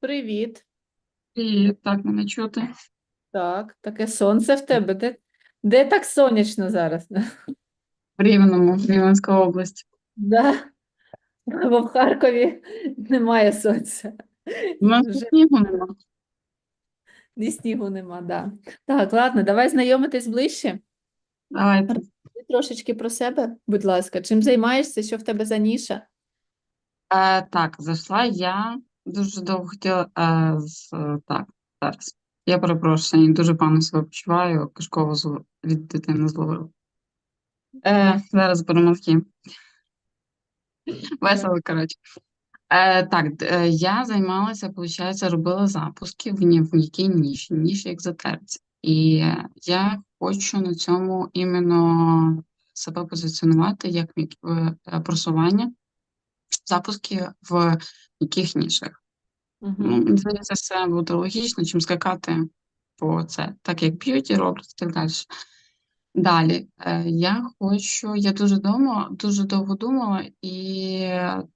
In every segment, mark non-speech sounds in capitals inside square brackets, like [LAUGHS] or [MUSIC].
Привіт. І так мене чути. Так, таке сонце в тебе. Де, де так сонячно зараз? В Рівному, Рівненська область. Да? Бо в Харкові немає сонця. У нас Вже снігу нема. ні снігу нема, да. Так, ладно, давай знайомитись ближче. Давайте. Трошечки про себе, будь ласка. Чим займаєшся? Що в тебе за ніша? Е, так, зайшла я дуже довго хотіла. Е, з, е, так, зараз. Я перепрошую, дуже погано себе почуваю, кишково зло- від дитини зловила. Е, зараз беру мозки. Весело, коротше. Е, так, е, я займалася, виходить, робила запуски в, ні, в якій ніші, ніші екзотерці. І я хочу на цьому іменно себе позиціонувати як е, просування, запуски в яких нішах. Ну, Угу. мені здається, це буде логічно, чим скакати по це, так як б'юті роблять і так далі. Далі, е, я хочу, я дуже дома, дуже довго думала, і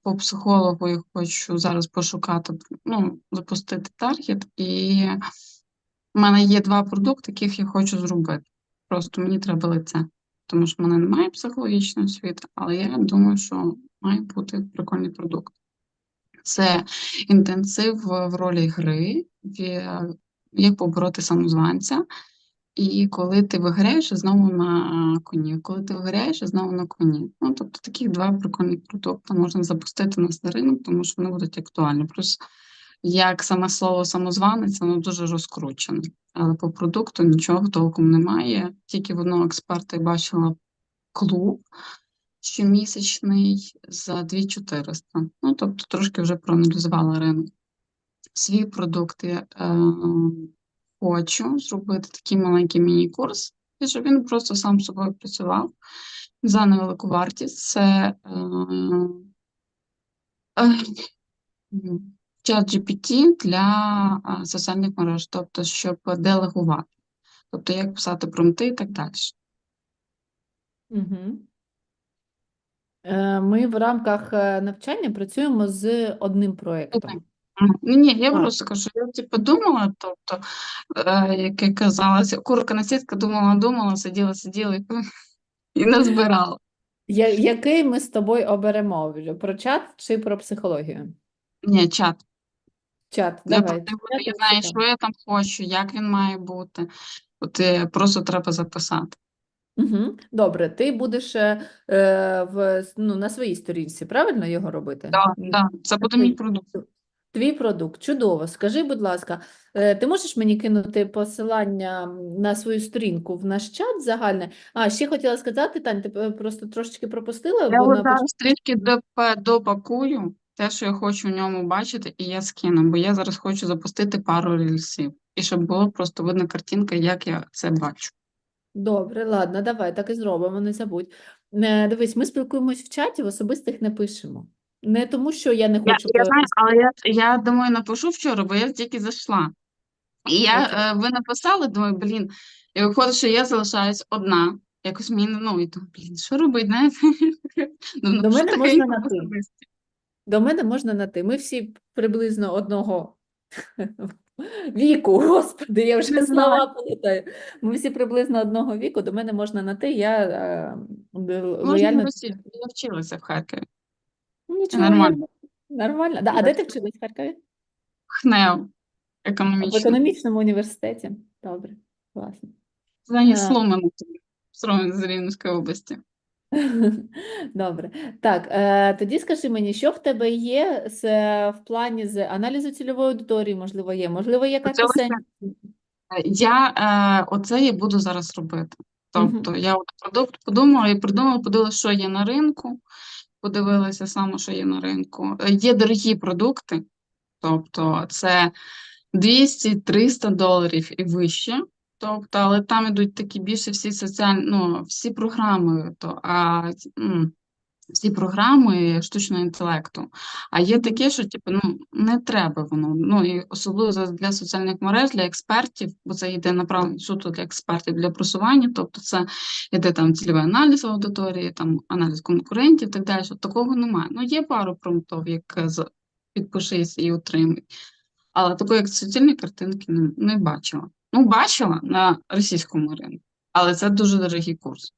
по психологу я хочу зараз пошукати, ну, запустити таргет, і в мене є два продукти, яких я хочу зробити. Просто мені треба лице, тому що в мене немає психологічної освіти, але я думаю, що має бути прикольний продукт. Це інтенсив в ролі гри, як побороти самозванця. І коли ти виграєш, знову на коні. Коли ти виграєш, знову на коні. Ну, тобто таких два прикольні продукти можна запустити на ринок, тому що вони будуть актуальні. Плюс, як саме слово самозванець, воно дуже розкручене. Але по продукту нічого толком немає. Тільки в одного експерта я бачила клуб щомісячний за 2400. Ну, тобто трошки вже проаналізувала ринок. Свій продукт я е, хочу зробити такий маленький міні-курс, і щоб він просто сам собою працював за невелику вартість. Це е, е, чат GPT для е, соціальних мереж, тобто, щоб делегувати, тобто як писати промпти і так далі. Угу. Ми в рамках е, навчання працюємо з одним проєктом. Мгм. Ні, я просто кажу, я типу думала, тобто, е, як я казалася, курка на сітка думала, думала, сиділа, сиділа і, [LAUGHS] і назбирала. Я, який ми з тобою оберемо? Про чат чи про психологію? Ні, чат. Чат, Я давай. Чат я і знаю, що я там хочу, як він має бути. От е, просто треба записати. Угу. Добре, ти будеш е, е, в, ну, на своїй сторінці, правильно його робити? Да, М, да, це буде мій продукт. Твій продукт, чудово. Скажи, будь ласка, е, ти можеш мені кинути посилання на свою сторінку в наш чат загальне? А, ще хотіла сказати, Тань, ти е, просто трошечки пропустила, Я бо от на зараз трішки доп- допакую те, що я хочу в ньому бачити, і я скину, бо я зараз хочу запустити пару рільсів. І щоб було просто видно картинка, як я це бачу. Добре, ладно, давай, так і зробимо, не забудь. Е, Дивись, ми спілкуємось в чаті, в особистих не пишемо. Не тому, що я не Я, хочу я знаю, але я, я думаю, напишу вчора, бо я тільки зайшла. І я, е, ви написали, думаю, блін, і виходить, що я залишаюсь одна. Якось мені, ну, і думаю, блін, що робити, знаєте? [LAUGHS] Думаю, До напишу мене можна тихенько на ти. До мене можна на ти. Ми всі приблизно одного віку, господи, я вже слова пам'ятаю. Ми всі приблизно одного віку, до мене можна на ти, я е, лояльно. російською, я вчилася в Харкові. Нічого, Нормально. нормально. Да, а де ти вчилась в Харкові? ХНЕО, В економічному університеті. Добре, класно. Знані Сломано тобі, з Рівненської області. [LAUGHS] Добре. Так, е, тоді скажи мені, що в тебе є з, в плані з аналізу цільової аудиторії, можливо, є, можливо, є Хотілося- пісень. Я е, оце я буду зараз робити. Тобто я от продукт подумала і придумала, подивилася, що є на ринку, подивилася саме, що є на ринку. Е, Є дорогі продукти, тобто це 200-300 доларів і вище. Тобто, але там ідуть такі більше всі соціальні, ну, всі програми, то, а, всі програми штучного інтелекту. А є таке, що типу, ну, не треба воно. Ну, і особливо для соціальних мереж, для експертів, бо це йде направлено суто для експертів для просування, тобто це йде там цільовий аналіз аудиторії, там аналіз конкурентів і так далі. От такого немає. Ну, є пару промптов, як е, підпишись і отримай. Але такої, як суцільної картинки, не, не бачила. Ну, бачила на російському ринку, але це дуже дорогий курс.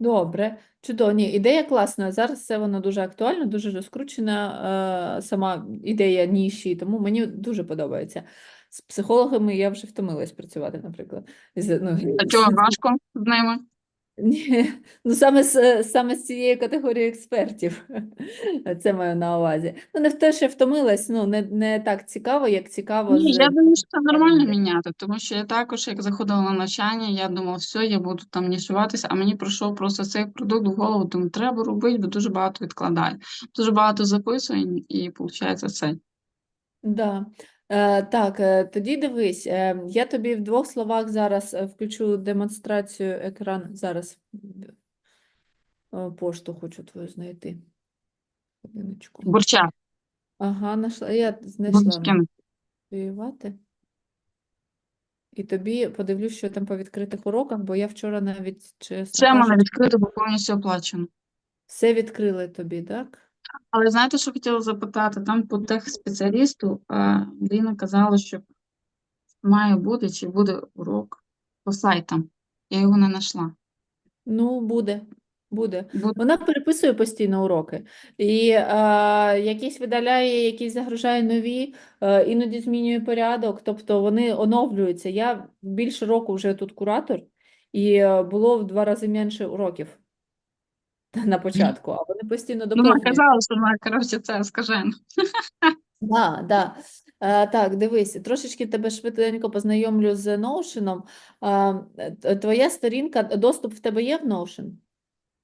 Добре, чудово. Ні, ідея класна. Зараз це воно дуже актуально, дуже розкручена е, сама ідея ніші, тому мені дуже подобається. З психологами я вже втомилась працювати, наприклад. З, ну, А чого важко з ними? Ні, ну саме з, саме з цієї категорії експертів. Це маю на увазі. Ну, не в те, що втомилась, ну, не, не так цікаво, як цікаво Ні, з я думаю, що це нормально міняти, тому що я також, як заходила на навчання, я думала, все, я буду там нішуватися, а мені пройшов просто цей продукт в голову, думаю, треба робити, бо дуже багато відкладаю. Дуже багато записувань, і виходить це. Да. Е, так, е, тоді дивись, е, я тобі в двох словах зараз включу демонстрацію екрану. Зараз пошту хочу твою знайти. Бурчак, Ага, знайшла. Я знайшла копіювати. І тобі подивлюсь, що там по відкритих уроках, бо я вчора навіть, чесно Все мене відкрито, бо повністю оплачено. все відкрили тобі, так? Але знаєте, що хотіла запитати? Там по техспеціалісту е, Ліна казала, що має бути чи буде урок по сайтам. Я його не знайшла. Ну, буде, буде. Буде. Вона переписує постійно уроки. І е, якісь видаляє, якісь загружає нові, е, іноді змінює порядок, тобто вони оновлюються. Я більше року вже тут куратор, і е, було в два рази менше уроків [LAUGHS] на початку, а вони постійно Ну, вона казала, що вона, коротше, це скажено. Да, да. Е, так, дивись, трошечки тебе швиденько познайомлю з Notion. Е, Твоя сторінка, доступ в тебе є в Notion?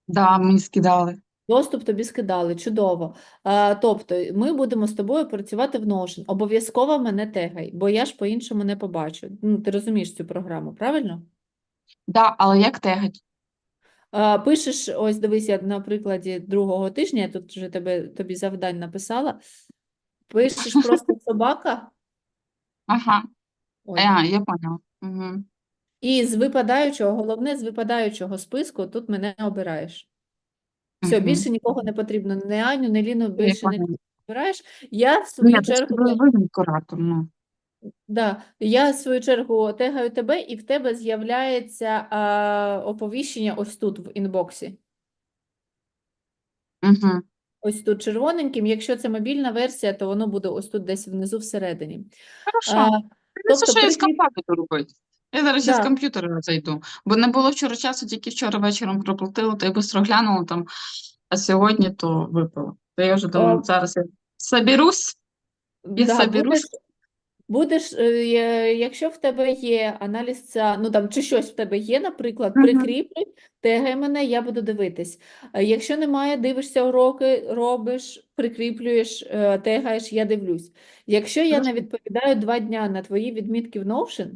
Да, мені скидали. Доступ тобі скидали, чудово. А, тобто ми будемо з тобою працювати в Notion. Обов'язково мене тегай, бо я ж по-іншому не побачу. Ну, ти розумієш цю програму, правильно? Да, але як тегать? Пишеш, ось дивись, я на прикладі другого тижня, я тут вже тебе, тобі завдань написала. Пишеш [LAUGHS] просто собака, Ага, ось, а, я поняла. Угу. і з випадаючого, головне, з випадаючого списку тут мене обираєш. Все, Мгм. більше нікого не потрібно, не Аню, не Ліну, більше не поняла. обираєш. Я в Ну, свою я так чергу... сказала, ви куратор, ну. Да, я в свою чергу тегаю тебе, і в тебе з'являється а, оповіщення ось тут в інбоксі. Угу. Ось тут червоненьким. Якщо це мобільна версія, то воно буде ось тут десь внизу всередині. Хорошо. А, Це тобто що я з прикріп- робити. Я зараз із комп'ютера зайду, бо не було вчора часу, тільки вчора вечором проплатила, то я швидко глянула там, а сьогодні то випила. То я вже думаю, зараз я соберусь. Я Да, соберусь. будеш, будеш, е, якщо в тебе є аналіз ця, ну там чи щось в тебе є, наприклад, Мгм. прикріплюй, тегай мене, я буду дивитись. Е, Якщо немає, дивишся уроки, робиш, прикріплюєш, е, тегаєш, я дивлюсь. Якщо я не відповідаю два дня на твої відмітки в Notion,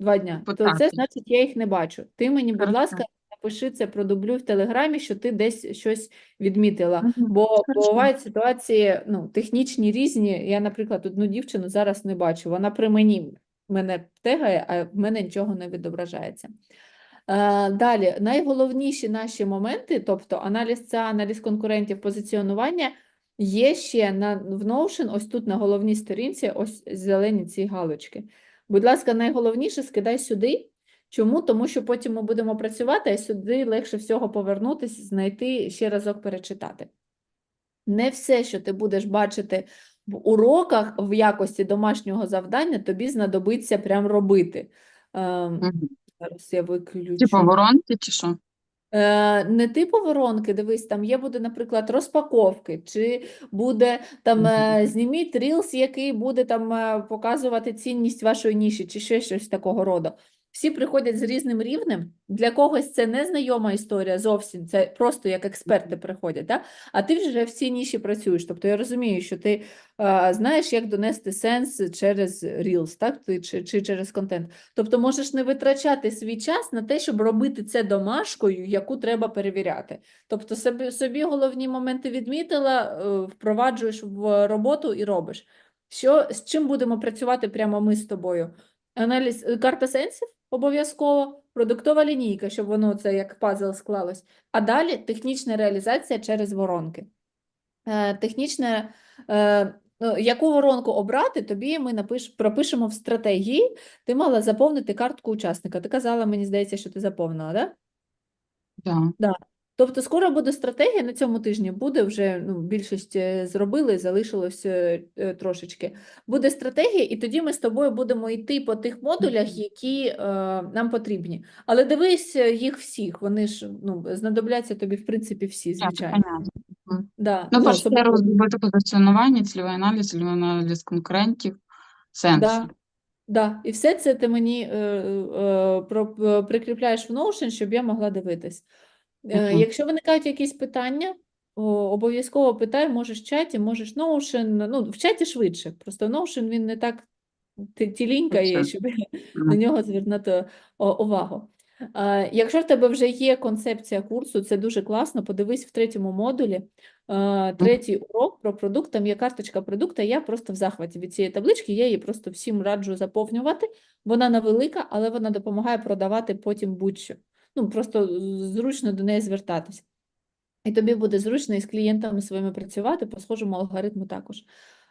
два дня, то це значить я їх не бачу. Ти мені, будь ласка, напиши це, продублюй в Телеграмі, що ти десь щось відмітила. Бо Хорошо. бувають ситуації, ну, технічні різні. Я, наприклад, одну дівчину зараз не бачу. Вона при мені мене тегає, а в мене нічого не відображається. Е, Далі, найголовніші наші моменти, тобто аналіз ЦА, аналіз конкурентів, позиціонування, є ще на, в Notion, ось тут на головній сторінці, ось зелені ці галочки. Будь ласка, найголовніше скидай сюди. Чому? Тому що потім ми будемо працювати, а сюди легше всього повернутися, знайти, ще разок перечитати. Не все, що ти будеш бачити в уроках в якості домашнього завдання, тобі знадобиться прям робити. Мгм. Зараз я виключу. Типу воронки чи що? Е, не типу воронки, дивись, там є буде, наприклад, розпаковки, чи буде там е, зніміть рілс, який буде там е, показувати цінність вашої ніші, чи ще щось такого роду. Всі приходять з різним рівнем. Для когось це не знайома історія зовсім, це просто як експерти приходять, да? а ти вже в цій ніші працюєш. Тобто я розумію, що ти е, знаєш, як донести сенс через Reels, так? Ти, чи, чи через контент. Тобто можеш не витрачати свій час на те, щоб робити це домашкою, яку треба перевіряти. Тобто собі, собі головні моменти відмітила, е, впроваджуєш в роботу і робиш. Що, з чим будемо працювати прямо ми з тобою? Аналіз, е, карта сенсів обов'язково, продуктова лінійка, щоб воно це як пазл склалось. А далі технічна реалізація через воронки. Е, Технічна е, Ну, яку воронку обрати, тобі ми напиш, пропишемо в стратегії. Ти мала заповнити картку учасника. Ти казала, мені здається, що ти заповнила, так? Да? Да. Тобто скоро буде стратегія на цьому тижні, буде вже ну, більшість е, зробили, залишилось е, е, трошечки. Буде стратегія, і тоді ми з тобою будемо йти по тих модулях, які е, нам потрібні. Але дивись їх всіх, вони ж ну, знадобляться тобі, в принципі, всі, звичайно. Мгм. Да, Ну, перше, особливо- зробити позиціонування, цільовий аналіз, цільовий аналіз конкурентів, сенсу. Да, да. І все це ти мені е, е, про, прикріпляєш в Notion, щоб я могла дивитись. Е, Мгм. Якщо виникають якісь питання, обов'язково питай, можеш в чаті, можеш Notion. Ну, в чаті швидше. Просто Notion він не так ті- тілінькає, Це, щоб [LAUGHS] Мгм. на нього звернути увагу. Е, Якщо в тебе вже є концепція курсу, це дуже класно. Подивись в третьому модулі. е, Третій урок про продукт, там є карточка продукта. Я просто в захваті від цієї таблички. Я її просто всім раджу заповнювати. Вона невелика, але вона допомагає продавати потім будь-що. Ну, просто зручно до неї звертатись. І тобі буде зручно із клієнтами своїми працювати по схожому алгоритму також.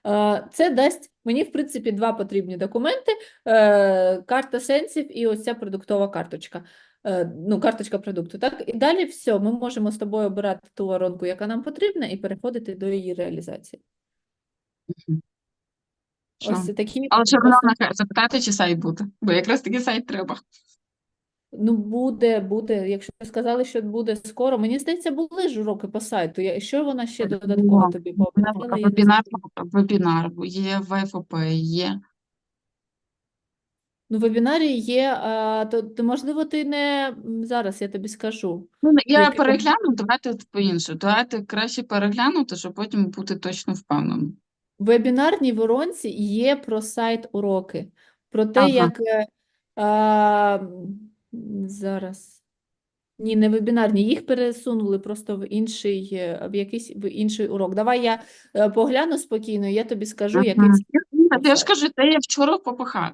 Е, Це дасть мені, в принципі, два потрібні документи: е, карта сенсів і ось ця продуктова карточка. Е, Ну, карточка продукту. Так? І далі все, ми можемо з тобою обирати ту воронку, яка нам потрібна, і переходити до її реалізації. Ось такі Але основні- нехай запитати, чи сайт буде, бо якраз таки сайт треба. Ну, буде, буде. Якщо сказали, що буде скоро. Мені здається, були ж уроки по сайту. Я- Що вона ще додатково тобі пообіцяла? Я не Вебінар, вебінар є, ВФП є. Ну, в вебінарі є, а, то, то можливо, ти не м, зараз я тобі скажу. Ну, я Який перегляну, давайте по-іншому. Давайте краще переглянути, щоб потім бути точно впевненим. В вебінарній воронці є про сайт уроки, про те, Ага. як е, а, м, зараз. Ні, не вебінарні, їх пересунули просто в інший, е, в якийсь в інший урок. Давай я е, погляну спокійно, я тобі скажу, який Мгм. це Я ж кажу, те я вчора попахав.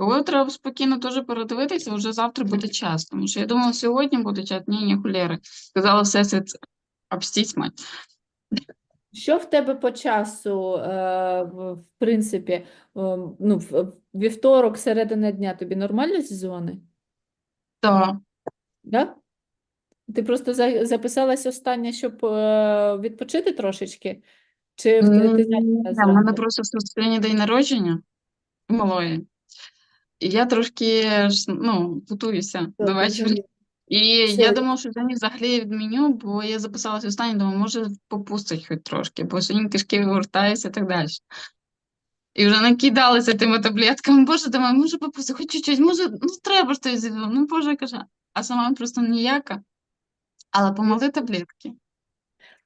Його треба спокійно теж передивитися, вже завтра буде час. Тому що я думала, сьогодні буде час. Ні, ні, хулєри. Сказала всесвіт, обстіть мать. Що в тебе по часу, е, в, в принципі, е, ну, в, в вівторок, середина дня тобі нормально зі зони? Так. Да? Ти просто за- записалась остання, щоб е, відпочити трошечки? Чи в ти зайнята У мене зранку? просто сьогодні день народження у малої. І я трошки ж, ну, готуюся до вечора. зрозуміло. І Все, я думала, що сьогодні взагалі відміню, бо я записалася останнє, думаю, може попустить хоч трошки, бо сьогодні кишки вивертаються і так далі. І вже накидалися тими таблетками. Боже, думаю, може попустить, хоч чуть-чуть, може, ну треба ж той зіб'ю. Ну, Боже, каже, а сама просто ніяка. Але помогли таблетки.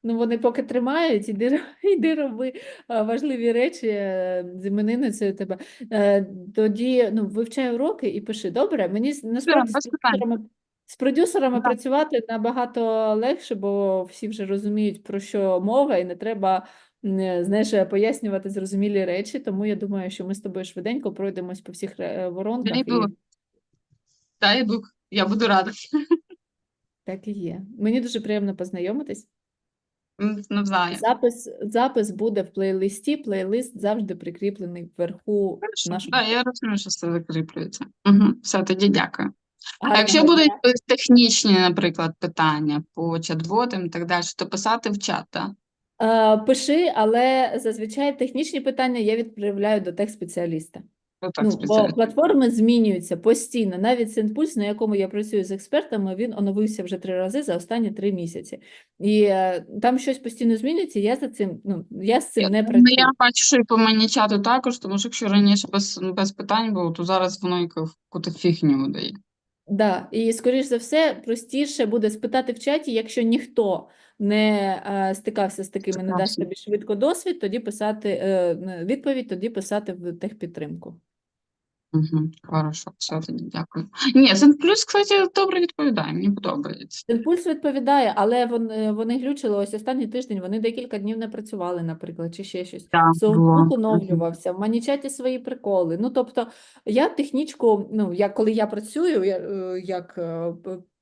Ну, вони поки тримають, іди, [LAUGHS] іди роби е, важливі речі е, з іменинницею тебе. Е, Тоді ну, вивчай уроки і пиши. Добре, мені насправді з продюсерами, з продюсерами працювати набагато легше, бо всі вже розуміють, про що мова, і не треба е, знаєш, е, пояснювати зрозумілі речі. Тому я думаю, що ми з тобою швиденько пройдемось по всіх е, воронках, Дай і Бог. Дай Бог, я буду рада. так і є. Мені дуже приємно познайомитись. Навзаєм. Запис, запис буде в плейлисті. Плейлист завжди прикріплений вверху Хорошо. нашого. Да, я розумію, що це закріплюється. Угу. Все, тоді дякую. А якщо будуть технічні, наприклад, питання по чат-ботам і так далі, то писати в чат, так? Е, Пиши, але зазвичай технічні питання я відправляю до техспеціаліста. Ну, так, Ну, бо платформи змінюються постійно. Навіть Синпульс, на якому я працюю з експертами, він оновився вже три рази за останні три місяці. І е, там щось постійно змінюється. Я за цим, ну я з цим Я, не працюю. я бачу, що і по мені чату також, тому що якщо раніше без, без питань було, то зараз воно яку-то фігню дає. Да, і скоріш за все, простіше буде спитати в чаті, якщо ніхто не е, стикався з такими, не дасть тобі швидко досвід, тоді писати е, відповідь, тоді писати в техпідтримку. Угу. Хорошо, все, тоді дякую. Ні, Сенплюс, кстати, добре відповідає, мені подобається. Імпульс відповідає, але вони, вони глючили ось останній тиждень, вони декілька днів не працювали, наприклад, чи ще щось. Софтбук оновлювався, в Манічаті свої приколи. Ну, тобто, я технічку, ну, я, коли я працюю я, е, як е,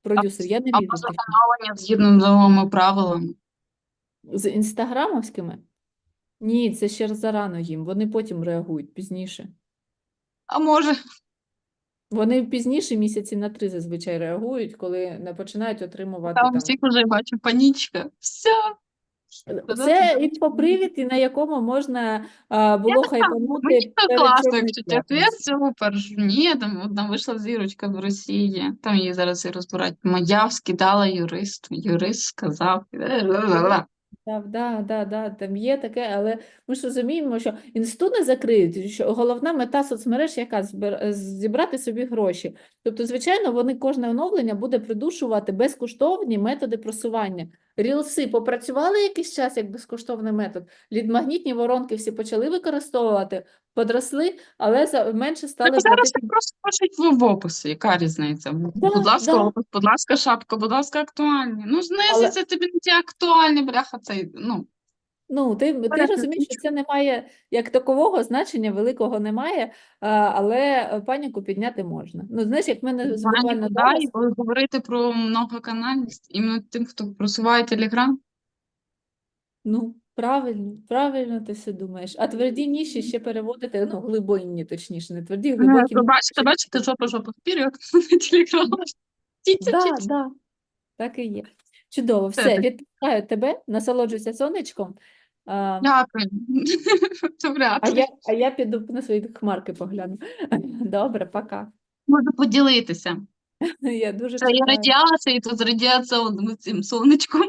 продюсер, я не Або лізу в встановлення згідно з новими правилами. З інстаграмовськими Ні, це ще зарано їм. Вони потім реагують пізніше. А може, Вони пізніше місяці на три зазвичай реагують, коли не починають отримувати там там. всіх вже бачу панічка. Все. Це інфопривід, і на якому можна а, було хайпанути Мені це класно, якщо чесно. Я. Ні, там одна вийшла зірочка в Росії. Там її зараз і розбирають. Моя скидала юристу. Юрист сказав. Так, да, да, да, там є таке, але ми ж розуміємо, що інститут не закриють, що головна мета соцмереж яка зібрати собі гроші. Тобто, звичайно, вони кожне оновлення буде придушувати безкоштовні методи просування. Рілси попрацювали якийсь час як безкоштовний метод. Лідмагнітні воронки всі почали використовувати, подросли, але за- менше стали Так зараз платити. просто пишуть в описі, яка різниця? Да, Будь ласка, да. опис, будь ласка, шапка, будь ласка, актуальні. Ну, Але- знизиться тобі не ті актуальні, бляха, цей, ну, Ну, ти, ти розумієш, що це не має як такового значення, великого немає, але е, паніку підняти можна. Ну, знаєш, як мене з- буквально зараз, говорити про многоканальність, іменно тим, хто просуває Телеграм, ну, правильно, правильно ти все думаєш. А тверді ніші ще переводити, ну, глибинні, точніше, не тверді, глибокі. ви бачите, бачите, жопа, жопа, вперед, [LAUGHS] на Телеграм. Тіця. да, так і є. Чудово, Все, так. відпускаю тебе, насолоджуйся сонечком. А, Дякую. [LAUGHS] Це а я, а я піду на свої хмарки погляну. [LAUGHS] Добре, пока. Можу поділитися. [LAUGHS] Я дуже Це є чекаю. радіація, і тут з цим сонечком.